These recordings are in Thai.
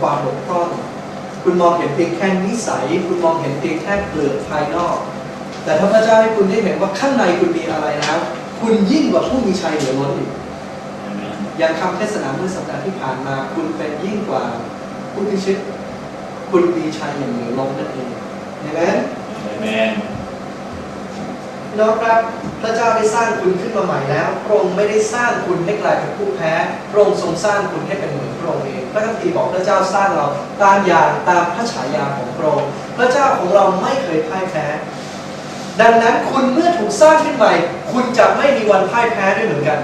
ความบกพร่อง คุณมองเห็นเพียงแค่นิสัย คุณมองเห็นเพียงแค่เปลือกภายนอก แต่ถ้าพระเจ้าให้คุณได้เห็นว่าข้างในคุณมีอะไรแล้ว คุณยิ่งกว่าผู้มีชัยเหนือล้นอีกอย่างคำเทศนาเมื่อสัปดาห์ที่ผ่านมา คุณเป็นยิ่งกว่าผู้พิชิต คุณมีชัยอย่างเหนือล้นนั่นเองเห็นไหมแมนน้องครับพระเจ้าได้สร้างคุณขึ้นมาใหม่แล้ว พระองค์ไม่ได้สร้างคุณให้กลายเป็นผู้แพ้ พระองค์ทรงสร้างคุณให้เป็นเหมือน พระองค์เองพระคัมภีร์บอกพระเจ้าสร้างเราตามอย่างตามพระฉายาของพระองค์พระเจ้าของเราไม่เคยพ่ายแพ้ ดังนั้นคุณเมื่อถูกสร้างขึ้นใหม่ คุณจะไม่มีวันพ่ายแพ้ด้วยเหมือนกัน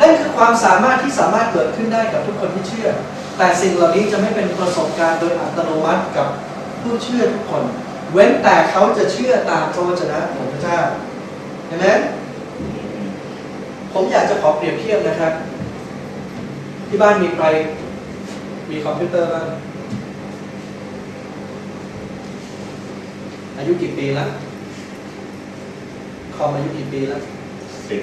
นั่นคือความสามารถที่สามารถเกิดขึ้นได้กับทุกคนที่เชื่อ แต่สิ่งเหล่านี้จะไม่เป็นประสบการณ์โดยอัตโนมัติกับผู้เชื่อทุกคน เว้นแต่เขาจะเชื่อตามพระวจนะของพระเจ้าเห็นไหมผมอยากจะขอเปรียบเทียบนะครับ ที่บ้านมีใคร มีคอมพิวเตอร์บ้างอายุกี่ปีแล้วคอมอายุกี่ปีแล้วสิบ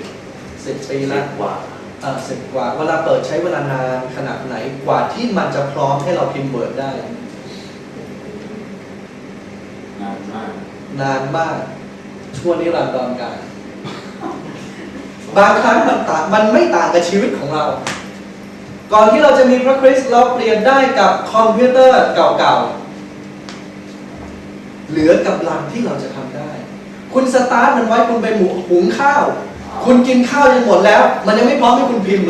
สิบปีปีแล้วกว่าเออสิบกว่า เวลาเปิดใช้เวลานานขนาดไหนกว่าที่มันจะพร้อมให้เราพิมพ์เวิร์ดได้ นานมาก นานมากชั่วนิรันดรกาลบางครั้งมันต่างมันไม่ต่างกับชีวิตของเรา ก่อนที่เราจะมีพระคริสต์เราเปลี่ยนได้กับคอมพิวเตอร์เก่าๆ เหลือกำลังที่เราจะทำได้ คุณสตาร์ทมันไว้คุณไปหมูหุงข้าว คุณกินข้าวจนหมดแล้ว มันยังไม่พร้อมให้คุณพิมพ์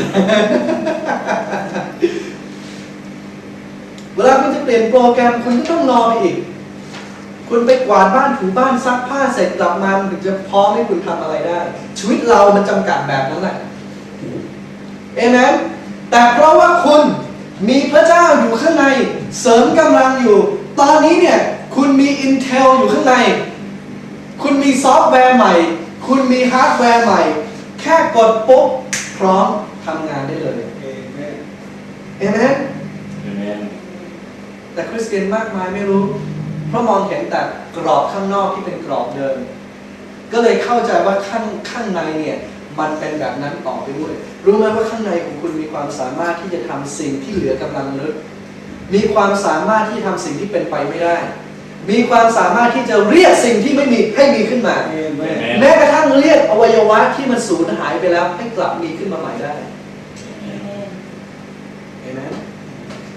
เวลาคุณจะเปลี่ยนโปรแกรมคุณก็ต้องรออีก คุณไปกวาดบ้านถูบ้านซักผ้าเสร็จกลับมาถึงจะพร้อมให้คุณทำอะไรได้ ชีวิตเรามันจำกัดแบบนั้นแหละเอเมน แต่เพราะว่าคุณมีพระเจ้าอยู่ข้างในเสริมกำลังอยู่ ตอนนี้เนี่ยคุณมี Intel อยู่ข้างใน คุณมีซอฟต์แวร์ใหม่ คุณมีฮาร์ดแวร์ใหม่ แค่กดปุ๊บ พร้อมทำงานได้เลยเอเมนแมนแต่คริสเตียนมากมายไม่รู้ เพราะมองเห็นแต่กรอบข้างนอกที่เป็นกรอบเดิม ก็เลยเข้าใจว่าข้างข้างในเนี่ย มันเป็นแบบนั้นต่อไปด้วย รู้ไหมว่าข้างในของคุณมีความสามารถที่จะทำสิ่งที่เหลือกำลังนึกมีความสามารถที่ทำสิ่งที่เป็นไปไม่ได้ มีความสามารถที่จะเรียกสิ่งที่ไม่มีให้มีขึ้นมา แม้กระทั่งเรียกอวัยวะที่มันสูญหายไปแล้วให้กลับมีขึ้นมาใหม่ได้เห็นไหม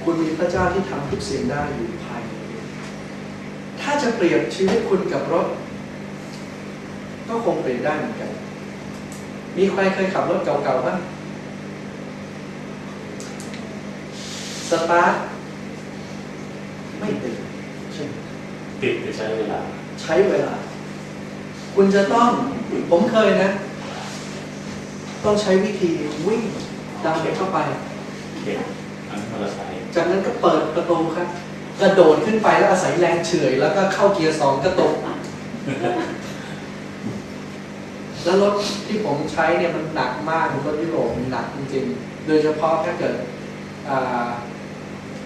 คุณมีพระเจ้าที่ทำทุกสิ่งได้อยู่ภายในถ้าจะเปรียบชีวิตคุณกับรถ ก็คงเปลี่ยนได้เหมือนกัน มีใครเคยขับรถเก่าๆบ้างสตาร์ทไม่ติดใช่ไหมติดจะใช้เวลา ใช้เวลา คุณจะต้องผมเคยนะ ต้องใช้วิธีวิ่งดันเด็กเข้าไปเข็นอันมอเตอร์ไซค์จากนั้นก็เปิดประตูครับ กระโดดขึ้นไปแล้วอาศัยแรงเฉื่อยแล้วก็เข้าเกียร์สองกระตก แล้วรถที่ผมใช้เนี่ยมันหนักมากรถยุโรปมันหนักจริงๆ โดยเฉพาะถ้าเกิด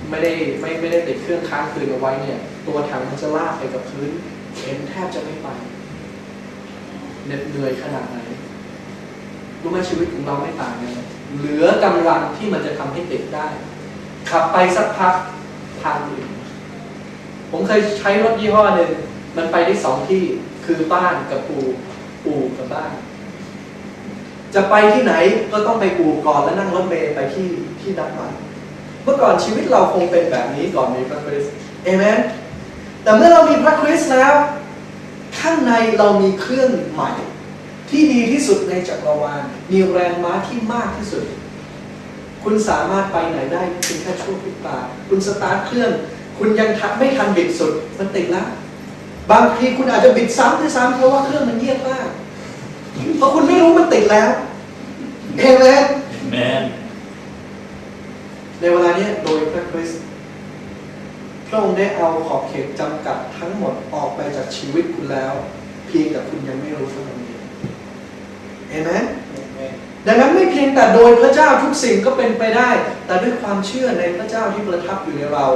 ไม่ได้ไม่ไม่ได้ติดเครื่องค้างคืนเอาไว้เนี่ย ตัวถังมันจะลากไปกับพื้นเข็นแทบจะไม่ไปเหน็ดเหนื่อยขนาดไหนรู้ไหมชีวิตของเราไม่ต่างกันเหลือกำลังที่มันจะทำให้ติดได้ ขับไปสักพักทางอื่นผมเคยใช้รถยี่ห้อหนึ่งมันไปได้สองที่คือบ้านกับปู ปูกับบ้าน จะไปที่ไหนก็ต้องไปปูก่อนแล้วนั่งรถเมล์ไปที่ที่นัดหมายเมื่อก่อนชีวิตเราคงเป็นแบบนี้ก่อนมีพระคริสต์เอเมนแต่เมื่อเรามีพระคริสต์แล้ว ข้างในเรามีเครื่องใหม่ ที่ดีที่สุดในจักรวาลมีแรงม้าที่มากที่สุด คุณสามารถไปไหนได้เพียงแค่ชั่วพริบตาคุณสตาร์ทเครื่อง คุณยังทัไม่ทันบิดสุดมันติดแล้ว บางทีคุณอาจจะบิดซ้ำด้วยซ้ำเพราะว่าเครื่องมันเงียบมากเพราะคุณไม่รู้มันติดแล้วเอเมนแมนในเวลาเนี้ยโดยพระคริสต์พระองค์ได้เอาขอบเขตจำกัดทั้งหมดออกไปจากชีวิตคุณแล้ว เพียงแต่คุณยังไม่รู้เท่านั้นเองเอเมนดังนั้นไม่เพียงแต่โดยพระเจ้าทุกสิ่งก็เป็นไปได้ แต่ด้วยความเชื่อในพระเจ้าที่ประทับอยู่ในเรา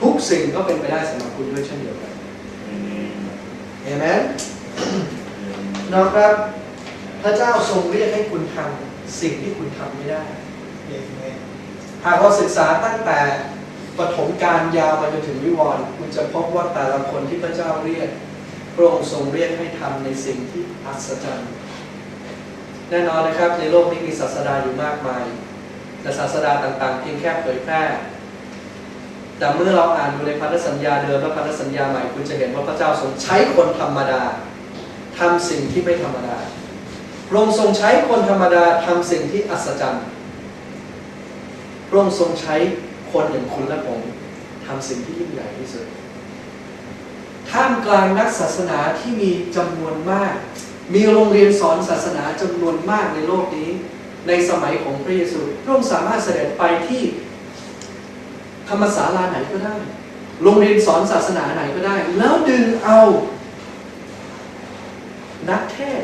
ทุกสิ่งก็เป็นไปได้สำหรับคุณด้วยเช่นเดียวกัน เอเมนนะครับ พระเจ้าทรงเรียกให้คุณทำสิ่งที่คุณทำไม่ได้หากเราศึกษาตั้งแต่ปฐมกาลยาวมาจนถึงวิวรณ์คุณจะพบว่าแต่ละคนที่พระเจ้าเรียกพระองค์ทรงเรียกให้ทำในสิ่งที่อัศจรรย์แน่นอนนะครับในโลกนี้มีศาสดาอยู่มากมาย แต่ศาสดาต่างๆเพียงแค่เผยแพร่ แต่เมื่อเราอ่านดูในพันธสัญญาเดิมและพันธสัญญาใหม่คุณจะเห็นว่าพระเจ้าทรงใช้คนธรรมดาทำสิ่งที่ไม่ธรรมดาพระองค์ทรงใช้คนธรรมดาทำสิ่งที่อัศจรรย์พระองค์ทรงใช้คนอย่างคุณและผมทำสิ่งที่ยิ่งใหญ่ที่สุดท่ามกลางนักศาสนาที่มีจำนวนมาก มีโรงเรียนสอนศาสนาจำนวนมากในโลกนี้ ในสมัยของพระเยซูพระองค์สามารถเสด็จไปที่ ธรรมศาลาไหนก็ได้ โรงเรียนสอนศาสนาไหนก็ได้ แล้วดึงเอา นักเทศ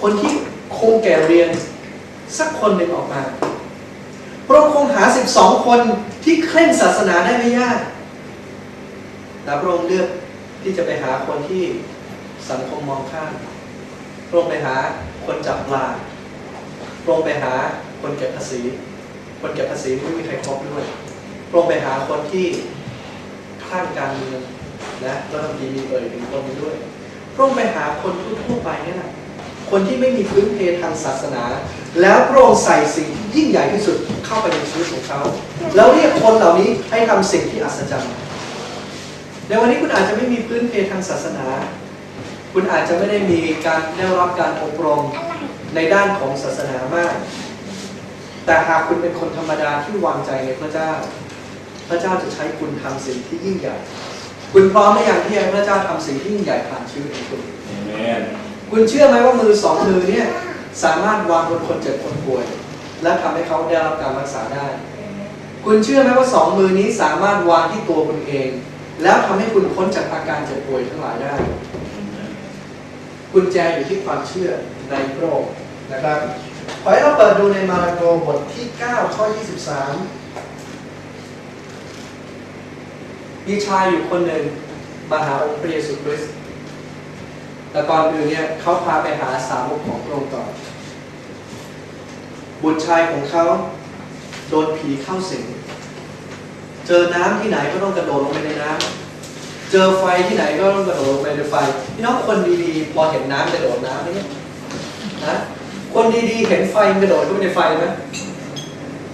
คนที่คงแก่เรียน สักคนหนึ่งออกมาพระองค์คงหา 12 คนที่เคร่งศาสนาได้ไม่ยาก แต่พระองค์เลือกที่จะไปหาคนที่สังคมมองข้ามพระองค์ไปหาคนจับปลาพระองค์ไปหาคนเก็บภาษี คนเก็บภาษีไม่มีใครครบด้วยพระองไปหาคนที่ข้างการเมืองนะแล้วบางทีมีเอ่ยถึงคนนี้ด้วยพระองไปหาคนทั่วไปนี่แหละคนที่ไม่มีพื้นเพทางศาสนา แล้วพระองค์ใส่สิ่งที่ยิ่งใหญ่ที่สุดเข้าไปในชีวิตของเขา แล้วเรียกคนเหล่านี้ให้ทำสิ่งที่อัศจรรย์ในวันนี้คุณอาจจะไม่มีพื้นเพทางศาสนา คุณอาจจะไม่ได้มีการได้รับการอบรมในด้านของศาสนามาก แต่หากคุณเป็นคนธรรมดาที่วางใจในพระเจ้า พระเจ้าจะใช้คุณทำสิ่งที่ยิ่งใหญ่ คุณพร้อมหรือยังที่ให้พระเจ้าทำสิ่งที่ยิ่งใหญ่ผ่านชีวิตของคุณเอเมนคุณเชื่อไหมว่ามือสองมือเนี่ยสามารถวางบนคนเจ็บคนป่วย และทำให้เขาได้รับการรักษาได้ คุณเชื่อไหมว่าสองมือนี้สามารถวางที่ตัวคุณเอง แล้วทำให้คุณพ้นจากอาการเจ็บป่วยทั้งหลายได้กุญแจอยู่ที่ความเชื่อในพระองค์นะครับ ขอให้เราเปิดดูในมาระโกบทที่ 9 ข้อ 23 มีชายอยู่คนหนึ่งมาหาองค์พระเยซูคริสต์แต่ก่อนอื่นเนี่ยเขาพาไปหาสาวกของพระองค์ก่อนบุตรชายของเขาโดนผีเข้าสิง เจอน้ำที่ไหนก็ต้องกระโดดลงไปในน้ำเจอไฟที่ไหนก็ต้องกระโดดลงไปในไฟ พี่น้องคนดีๆ พอเห็นน้ำกระโดดน้ำไหมเนี่ยนะ คนดีๆ เห็นไฟกระโดดเข้าไปในไฟไหม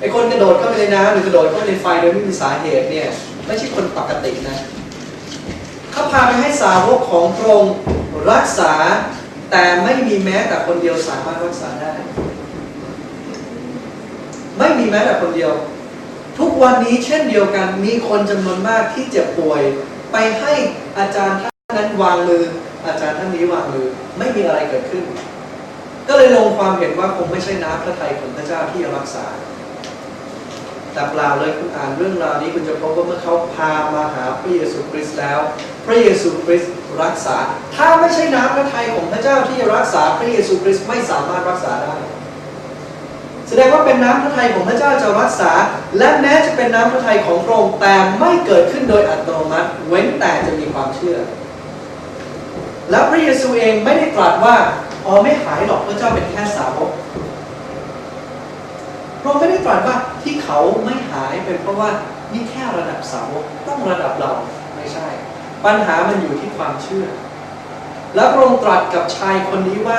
ไอ้คนกระโดดเข้าไปในน้ำหรือกระโดดเข้าไปในไฟโดยไม่มีสาเหตุเนี่ยไม่ใช่คนปกตินะเขาพาไปให้สาวกของพระองค์รักษาแต่ไม่มีแม้แต่คนเดียวสามารถรักษาได้ ไม่มีแม้แต่คนเดียว ทุกวันนี้เช่นเดียวกันมีคนจำนวนมากที่เจ็บป่วย ไปให้อาจารย์ท่านนั้นวางมือ อาจารย์ท่านนี้วางมือ ไม่มีอะไรเกิดขึ้น ก็เลยลงความเห็นว่าคงไม่ใช่น้ำพระทัยของพระเจ้าที่จะรักษา แต่เปล่าเลยคุณอ่านเรื่องราวนี้คุณจะพบว่าเมื่อเขาพามาหาพระเยซูคริสต์แล้ว พระเยซูคริสต์รักษา ถ้าไม่ใช่น้ำพระทัยของพระเจ้าที่จะรักษา พระเยซูคริสต์ไม่สามารถรักษาได้แสดงว่าเป็นน้ำพระทัยของพระเจ้าจะรักษา และแม้จะเป็นน้ำพระทัยของพระองค์แต่ไม่เกิดขึ้นโดยอัตโนมัติ เว้นแต่จะมีความเชื่อ แล้วพระเยซูเองไม่ได้ตรัสว่า อ๋อไม่หายหรอกพระเจ้าเป็นแค่สาวกพระองค์ไม่ได้ตรัสว่าที่เขาไม่หายเป็นเพราะว่านี่แค่ระดับสาวกต้องระดับเราไม่ใช่ ปัญหามันอยู่ที่ความเชื่อ แล้วพระองค์ตรัสกับชายคนนี้ว่า